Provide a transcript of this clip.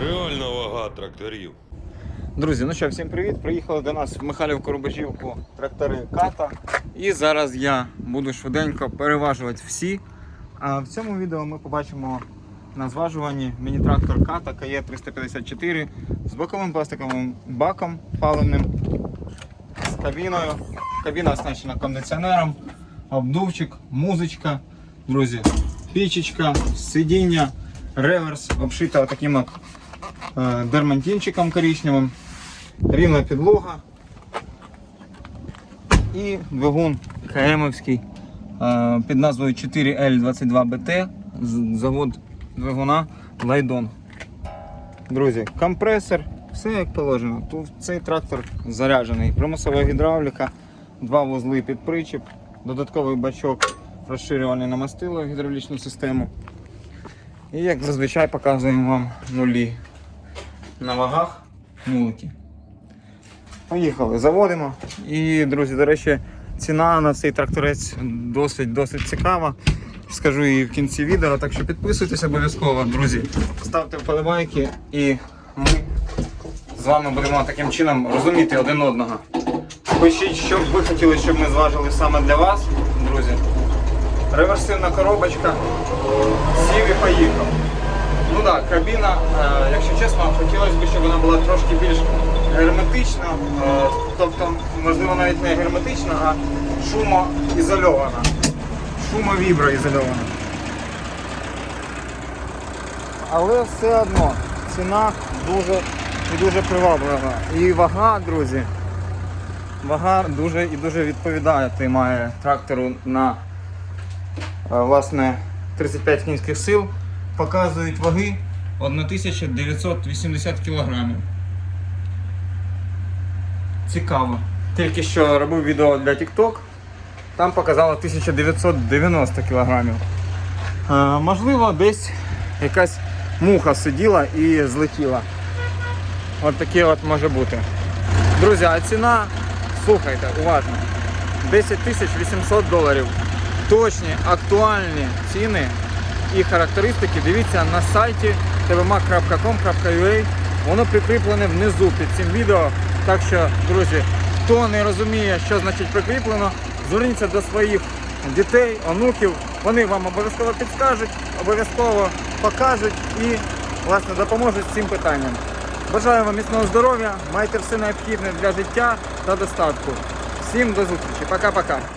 Реальна вага тракторів. Друзі, ну що, всім привіт! Приїхали до нас в Михайлівку Рубежівку трактори ката. І зараз я буду швиденько переважувати всі. А в цьому відео ми побачимо на зважуванні міні-трактор ката КЕ 354 з боковим пластиковим баком паливним, з кабіною. Кабіна оснащена кондиціонером, обдувчик, музичка, друзі, пічечка, сидіння, реверс, обшита таким от дермантинчиком коричневим, рівна підлога і двигун КМовський е, під назвою 4L22BT, завод двигуна Лайдон. Друзі, компресор, все як положено. Тут цей трактор заряджений. Примусова гідравліка, два вузли під причіп, додатковий бачок розширювальний на мастило гідравлічну систему. І як зазвичай показуємо вам нулі на вагах нулики. Поїхали, заводимо. І, друзі, до речі, ціна на цей тракторець досить досить цікава. Скажу її в кінці відео, так що підписуйтесь обов'язково, друзі. Ставте вподобайки і ми з вами будемо таким чином розуміти один одного. Пишіть, що б ви хотіли, щоб ми зважили саме для вас, друзі. Реверсивна коробочка. Сів і поїхав. Ну кабіна, е, якщо чесно, хотілося б, щоб вона була трошки більш герметична, е, тобто, можливо, навіть не герметична, а шумоізольована. Шумовіброізольована. Але все одно ціна дуже дуже приваблива. І вага, друзі, вага дуже і дуже відповідає має трактору на е, власне 35 кінських сил показують ваги 1980 кг. Цікаво. Тільки що робив відео для TikTok, там показало 1990 кг. Е, можливо, десь якась муха сиділа і злетіла. От таке от може бути. Друзі, а ціна, слухайте, уважно. 10 800 доларів. Точні, актуальні ціни і характеристики дивіться на сайті tvmac.com.ua. Воно прикріплене внизу під цим відео. Так що, друзі, хто не розуміє, що значить прикріплено, зверніться до своїх дітей, онуків. Вони вам обов'язково підскажуть, обов'язково покажуть і власне допоможуть з цим питанням. Бажаю вам міцного здоров'я, майте все необхідне для життя та достатку. Всім до зустрічі. Пока-пока.